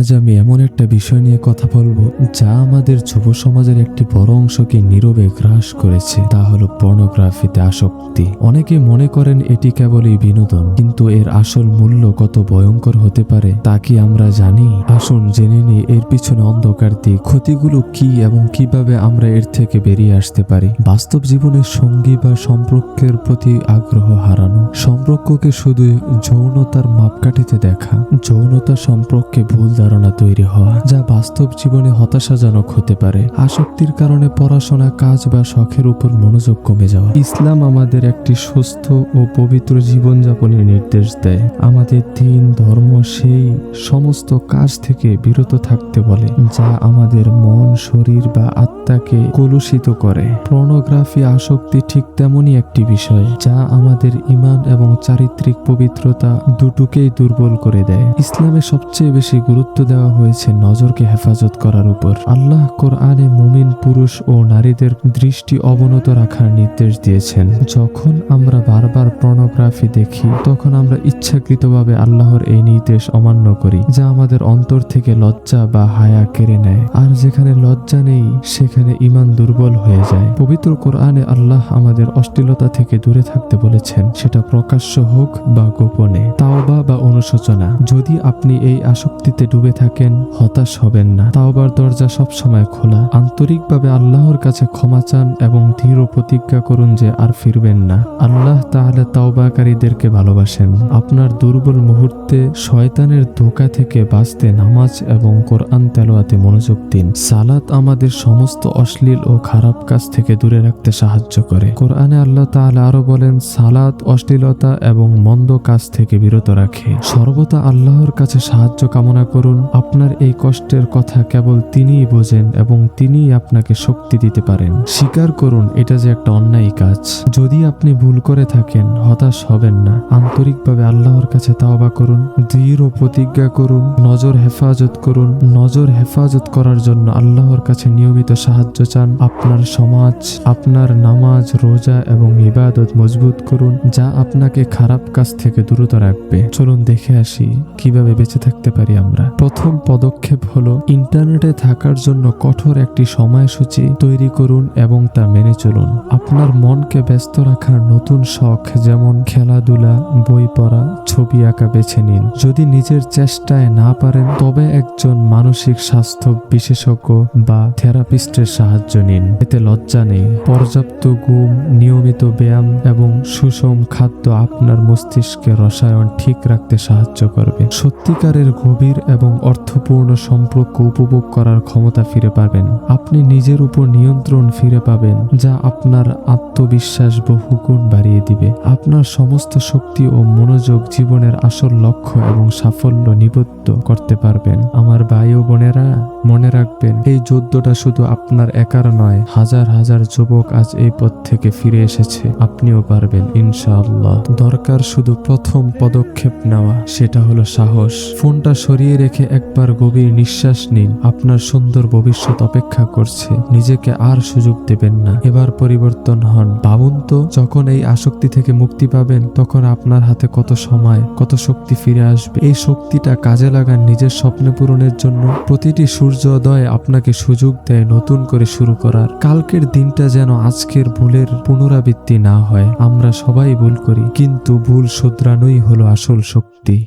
আজ আমি এমন একটা বিষয় নিয়ে কথা বলব যা আমাদের যুব সমাজের একটি বড় অংশকে নীরবে গ্রাস করেছে, তা হলো পর্নোগ্রাফিতে আসক্তি। অনেকে মনে করেন এটি কেবলই বিনোদন, কিন্তু এর আসল মূল্য কত ভয়ঙ্কর হতে পারে তা কি আমরা জানি? আসুন জেনে নিই এর পিছনে অন্ধকার দিক ক্ষতিগুলো কি এবং কীভাবে আমরা এর থেকে বেরিয়ে আসতে পারি। বাস্তব জীবনের সঙ্গী বা সম্পর্কের প্রতি আগ্রহ হারানো, সম্পর্ককে শুধু যৌনতার মাপকাঠিতে দেখা, যৌনতা সম্পর্কে ভুল ধারণা তৈরি হওয়া, যা বাস্তব জীবনে হতাশাজনক হতে পারে। আসক্তির কারণে পড়াশোনা, কাজ বা শখের উপর মনোযোগ কমে যাওয়া। ইসলাম আমাদের একটি সুস্থ ও পবিত্র জীবনযাপনের নির্দেশ দেয়। আমাদের দিন, ধর্ম সেই সমস্ত কাজ থেকে বিরত থাকতে বলে, যা আমাদের মন, শরীর বা আত্মাকে কলুষিত করে। পর্নোগ্রাফি আসক্তি ঠিক তেমনই একটি বিষয়, যা আমাদের ইমান এবং চারিত্রিক পবিত্রতা দুটোকেই দুর্বল করে দেয়। ইসলামে সবচেয়ে বেশি গুরুত্ব দেওয়া হয়েছে নজরকে হেফাজত করার উপর। আল্লাহ কোরআনে মুমিন পুরুষ ও নারীদের দৃষ্টি অবনত রাখার নির্দেশ দিয়েছেন। যখন আমরা বারবার পর্নোগ্রাফি দেখি, তখন আমরা ইচ্ছাকৃতভাবে আল্লাহর এই নির্দেশ অমান্য করি, যা আমাদের অন্তর থেকে লজ্জা বা হায়া কেড়ে নেয়। আর যেখানে লজ্জা নেই, সেখানে ইমান দুর্বল হয়ে যায়। পবিত্র কোরআনে আল্লাহ আমাদের অশ্লীলতা থেকে দূরে থাকতে বলেছেন, সেটা প্রকাশ্য হোক বা গোপনে। তাওবা বা অনুশোচনা, যদি আপনি এই আসক্তিতে ডুবে থাকেন, হতাশ হবেন না। তাওবার দরজা সব সময় খোলা। আন্তরিকভাবে আল্লাহর কাছে ক্ষমা চান এবং দৃঢ় প্রতিজ্ঞা করুন যে আর ফিরবেন না। আল্লাহ তাহলে তাওবাকারীদেরকে ভালোবাসেন। আপনার দুর্বল মুহূর্তে শয়তানের ধোকা থেকে বাঁচতে নামাজ এবং কোরআন তেলোয়াতে মনোযোগ দিন। সালাত আমাদের সমস্ত অশ্লীল ও খারাপ কাজ থেকে দূরে রাখতে সাহায্য করে। কোরআনে আল্লাহ তাআলা আরও বলেন, সালাত অশ্লীলতা এবং মন্দ কাজ থেকে বিরত রাখে। সর্বদা আল্লাহর কাছে সাহায্য কামনা করুন। আপনার এই কষ্টের কথা কেবল তিনিই বোঝেন এবং তিনিই আপনাকে শক্তি দিতে পারেন। স্বীকার করুন, এটা যে একটা অন্যায় কাজ। যদি আপনি ভুল করে থাকেন, হতাশ হবেন না। আন্তরিকভাবে আল্লাহর কাছে তাওবা করুন, দৃঢ় প্রতিজ্ঞা করুন, নজর হেফাজত করুন। নজর হেফাজত করার জন্য আল্লাহর কাছে নিয়মিত সাহায্য চান। আপনার সমাজ, আপনার নামাজ, রোজা এবং ইবাদত মজবুত করুন, যা আপনাকে খারাপ কাজ থেকে দূরত রাখবে। চলুন দেখে আসি, কীভাবে বেঁচে থাকতে পারি আমরা। প্রথম পদক্ষেপ হলো, ইন্টারনেটে থাকার জন্য কঠোর একটি সময়সূচি তৈরি করুন এবং তা মেনে চলুন। আপনার মনকে ব্যস্ত রাখার নতুন শখ যেমন খেলাধুলা, বই পড়া, ছবি আঁকা বেছে নিন। যদি নিজের চেষ্টায় না পারেন, তবে একজন মানসিক স্বাস্থ্য বিশেষজ্ঞ বা থেরাপিস্টের সাহায্য নিন। এতে লজ্জা নেই। পর্যাপ্ত ঘুম, নিয়মিত ব্যায়াম এবং সুষম খাদ্য আপনার মস্তিষ্কের রসায়ন ঠিক রাখতে সাহায্য করবে। সত্যিকারের গভীর এবং অর্থপূর্ণ সম্পর্ক উপভোগ করার ক্ষমতা ফিরে পাবেন। আপনি নিজের উপর নিয়ন্ত্রণ ফিরে পাবেন, যা আপনার আত্মবিশ্বাস বহুগুণ বাড়িয়ে দিবে। আপনার সমস্ত শক্তি ও মনোযোগ জীবনের আসল লক্ষ্য এবং সাফল্য নিবদ্ধ করতে পারবেন। আমার ভাই ও বোনেরা, মনে রাখবেন, এই যুদ্ধটা শুধু আপনার একার নয়, হাজার হাজার যুবক আজ এই পথ থেকে ফিরে এসেছে। আপনিও পারবেন, ইনশাআল্লাহ। দরকার শুধু প্রথম পদক্ষেপ নেওয়া, সেটা হলো সাহস। ফোনটা সরিয়ে রেখে একবার গভীর নিঃশ্বাস নিন। আপনার সুন্দর ভবিষ্যৎ অপেক্ষা করছে। নিজেকে আর সুযোগ দেবেন না। এবার পরিবর্তন হন। ভাবুন তো, যখন এই আসক্তি থেকে মুক্তি পাবেন, তখন আপনার হাতে কত সময়, কত শক্তি ফিরে আসবে। এই শক্তিটা কাজে লাগান নিজের স্বপ্ন পূরণের জন্য। প্রতিটি সূর্যোদয় আপনাকে সুযোগ দেয় নতুন করে শুরু করার। কালকের দিনটা যেন আজকের ভুলের পুনরাবৃত্তি না হয়। আমরা সবাই ভুল করি, কিন্তু ভুল শোধরানোই হলো আসল শক্তি।